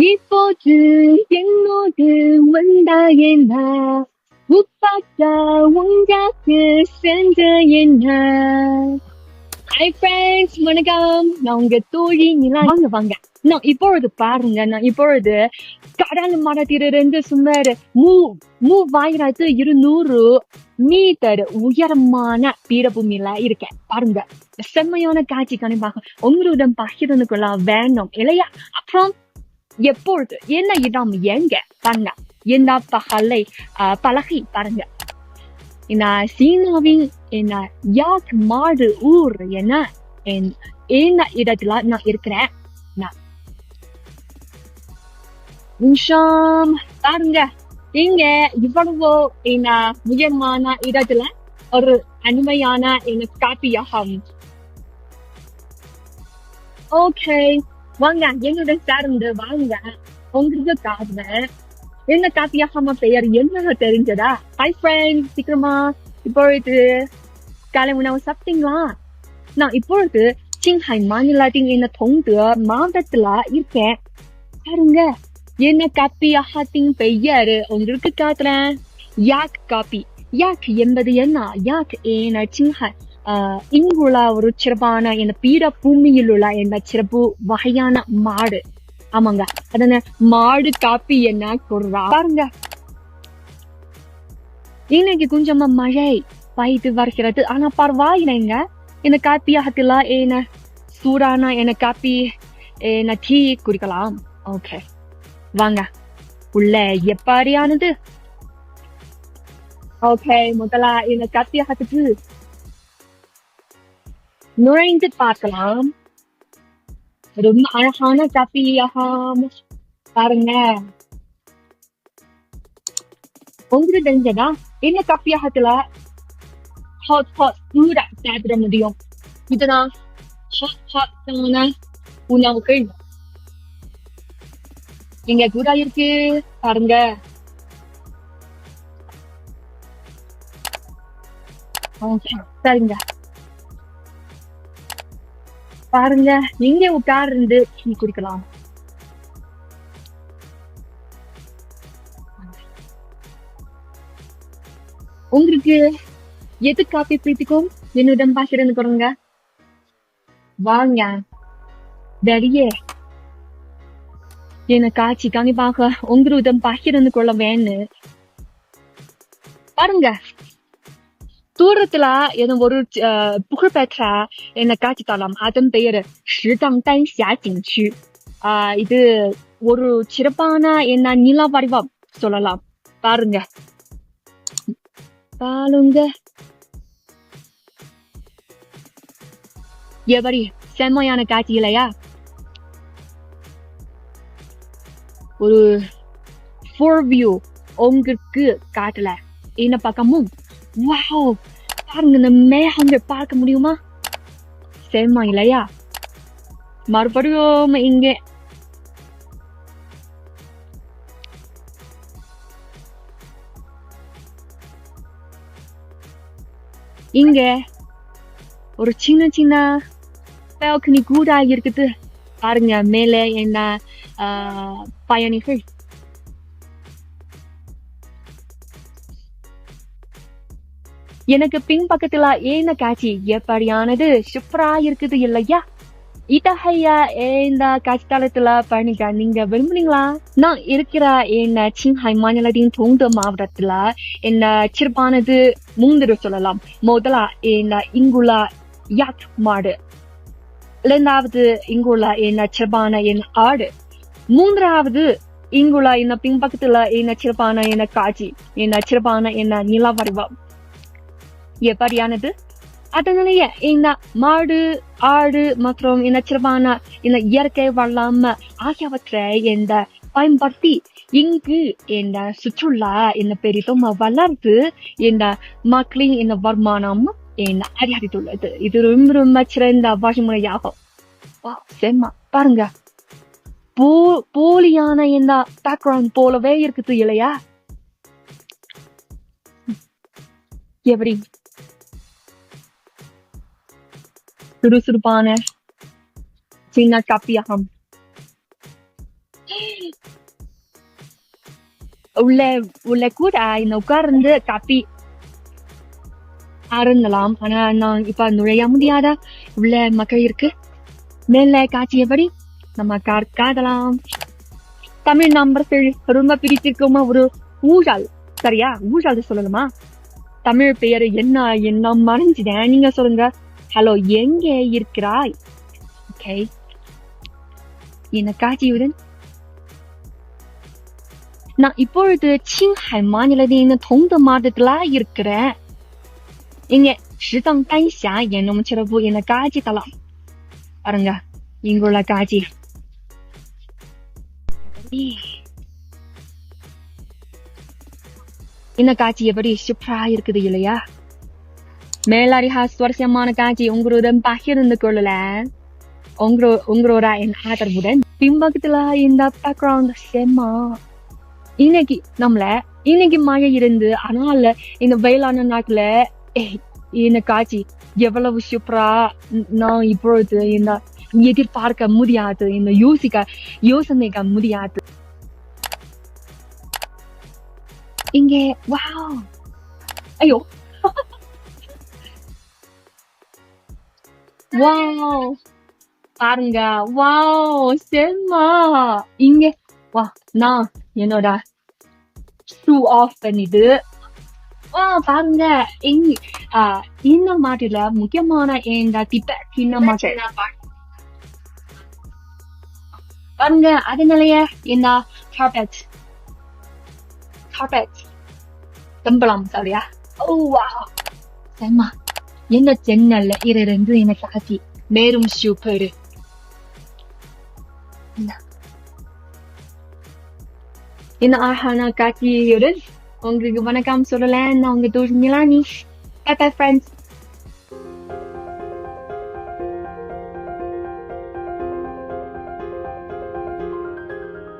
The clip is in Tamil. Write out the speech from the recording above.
இப்போது என்னோடு வந்தா என்ன? உப்பாத்தா உங்காக்கு சென்ற என்ன? ஹாய் ஃப்ரெண்ட்ஸ் வணக்கம். நான் உங்க தோழி நிலா. வாங்க வாங்க. நான் இப்பொழுது பாருங்க நான் இப்பொழுது கடல் மரத்திலிருந்து சுமார் மூ மூவாயிரத்து இருநூறு மீட்டர் உயரமான பீடபூமியில இருக்கேன். பாருங்க செம்மையான காட்சி கண்டிப்பாக உங்களுடன் பகிர்ந்து கொள்ள வேணும் இல்லையா? அப்புறம் எப்பொழுது? என்ன இடம் எங்க? பண்ண என்ன பகலை ஆஹ், பலகை பாருங்க. என்ன சீனாவின் என்ன யாக் மாடு ஊர் என்ன என்- என்ன இடத்துல நான் இருக்கிறேன்? நான் நிமிஷம். பாருங்க. இங்க இவ்வளவு என்ன முயமான இடத்துல ஒரு அருமையான என்ன காப்பியாகும். ஓகே வாங்க என்னுடன் சேர்ந்து வாங்க. உங்களுக்கு காட்டுவேன் என்ன காப்பியகம பெயர்? என்ன தெரிஞ்சதா? ஹாய் ஃப்ரெண்ட் சீக்கிரமா இப்பொழுது காலை உணவு சாப்பிட்டீங்களா? நான் இப்பொழுது சிங்ஹாய் மாநிலத்தின் என்ன தொங்கு மாவட்டத்துல இருக்கேன். பாருங்க என்ன காப்பி அஹாத்தின் பெயர்? உங்களுக்கு காட்டுறேன். யாக் காப்பி யாக் என்பது என்ன? யாக் ஏன? சிங்ஹாய் இங்குள்ள ஒரு சிறப்பான என்ன பீட பூமியில் உள்ள என்ன சிறப்பு வகையான மாடு. ஆமாங்க. அதன மாடு காப்பி என்ன சொல்றா? பாருங்க. இன்னைக்கு கொஞ்சமா மழை பெய்து வருகிறது. ஆனா பரவாயில்லைங்க. என்ன காப்பியாகத்துல என்ன சூடான என்ன காப்பி என்ன டீ குடிக்கலாம்? ஓகே. வாங்க. உள்ள எப்பாரியானது? ஓகே முதல்ல இந்த காப்பியாகத்துக்கு நுழைந்து பார்க்கலாம். ரொம்ப அழகான காப்பியாகம் பாருங்க. உங்களுக்கு தெரிஞ்சதா? என்ன தப்பியாகத்துல ஹாட் ஹாட் சூடா சாப்பிட முடியும். இதுதான் ஹாட் ஹாட்டான உணவுகள் இங்க கூட இருக்கு பாருங்க. சரிங்க. பாருங்க நீங்க உட்கார்ந்து டீ குடிக்கலாம். உங்களுக்கு எது காப்பி பிடிக்கும்? என்னிடம் பகிர்ந்து கொடுங்க வாங்க. வெளியே என்ன காட்சி கண்டிப்பாக உங்களுடன் பகிர்ந்து கொள்ள வேணும் பாருங்க. தூரத்துல ஏதோ ஒரு அஹ், புகழ்பெற்ற என்ன காட்சி தளம் அதன் பெயர் ஸ்ரீதங் டன் ஆஹ் இது ஒரு சிறப்பான என்ன நிலா வடிவம் சொல்லலாம். பாருங்க. பாருங்க. எப்படி செம்மையான காட்சி இல்லையா? ஒரு ஃபோர் வியூ உங்களுக்கு காட்டல. என்ன பக்கமும் வாவ் பாருங்க இந்த மேகங்கள் பார்க்க முடியுமா? செம்ம இல்லையா மறுபடியும் இங்க. இங்க ஒரு சின்ன சின்ன பால்கனி கூட இருக்குது. பாருங்க மேலே என்ன ஆஹ், பயணிகள். எனக்கு பின்பக்கத்துல ஏன காட்சி எப்படியானது? சூப்பரா இருக்குது இல்லையா? இத்தகைய இந்த காட்சி தளத்துல பயணிக்க நீங்க விரும்புறீங்களா நான் இருக்கிற என்ன சிங்ஹாய் மாநிலத்தின் தொண்டு மாவட்டத்துல என்ன சிறப்பானது? மூன்று சொல்லலாம். முதலா என்ன இங்குள்ள யாக் மாடு. இரண்டாவது இங்குள்ள என்ன சிறப்பான என் ஆடு. மூன்றாவது இங்குள்ள என்ன பின்பக்கத்துல என்ன சிறப்பான என்ன காட்சி. என்ன சிறப்பான என்ன நிலா வடிவம் எப்படியானது அதனாலேயே இந்த மாடு ஆடு மற்றும் இந்த சிறப்பான இந்த இயற்கை வளம் ஆகியவற்றை இந்த பயன்படுத்தி இங்கு இந்த சுற்றுலா இந்த பெரிதும் வளர்ந்து இந்த மக்களின் இந்த வருமானம் இந்த அதிகரித்துள்ளது இது ரொம்ப ரொம்ப சிறந்த வழிமுறையாகும். வா, பாருங்க. போ போலியான இந்த பேக்ரவுண்ட் போலவே இருக்குது இல்லையா? எப்படி? சுறுசுறுப்பான சின்ன காப்பியகம். உள்ள உள்ள கூட இந்த உட்கார்ந்து காப்பி அருந்தலாம். ஆனா நான் இப்ப நுழைய முடியாத? உள்ள மக்கள் இருக்கு. மேல காட்சியபடி நம்ம கா- காதலாம். தமிழ் நம்பர்கள் ரொம்ப பிடித்திருக்குமா? ஒரு ஊழல். சரியா? ஊழல் சொல்லணுமா? தமிழ் பெயர் என்ன என்ன மறைஞ்சிட்டேன் நீங்க சொல்லுங்க. ஹலோ எங்கே இருக்கிறாய்? ஓகே என்ன காட்சியுடன் நான் இப்பொழுது சிங்ஹை மாநிலத்தின் தொங்க மாதத்துல இருக்கிறேன். இங்க ஸ்ரீதம் டைஷா என்னும் சிறப்பு என்ன காட்சி தலம் பாருங்க இங்குள்ள காட்சி. இந்த காட்சி எப்படி? சூப்பரா இருக்குது இல்லையா? மேலாரிஹா சுவாரஸ்யமான காட்சி உங்களுடன் பகிர்ந்து கொள்ளல. உங்களோ உங்களோட என் ஆதரவுடன் பின்பக்கத்துல இந்த பேக்ரவுண்ட் செம்மா. இன்னைக்கு நம்மள இன்னைக்கு மழை இருந்து அதனால இந்த வெயிலான நாட்டுல ஏய், இந்த காட்சி எவ்வளவு சூப்பரா நான் இப்பொழுது இந்த எதிர்பார்க்க முடியாது இந்த யோசிக்க யோசனைக்க முடியாது. இங்கே வாவ் ஐயோ வாவ் பாருங்க. வாவ் செம்ம. இங்க. வா நான் என்னோட ஷூ ஆஃப் பண்ணிட்டு வா பாருங்க. ஆ, இந்த மாட்டுல முக்கியமான இந்த டிபெட் சின்ன மாட்டு பாருங்க. அதனாலயே இந்த கார்பெட் கார்பெட் தம்பலாம் சரியா ஓ வா செம்ம. என்ன தென்னல்ல இருந்து எனக்கு காட்சி மேரும் சூப்பர் என்ன ஆஹானா காக்கியுடன் உங்களுக்கு வணக்கம் சொல்லல நான் உங்க தோழி நிலானி ஃப்ரெண்ட்ஸ்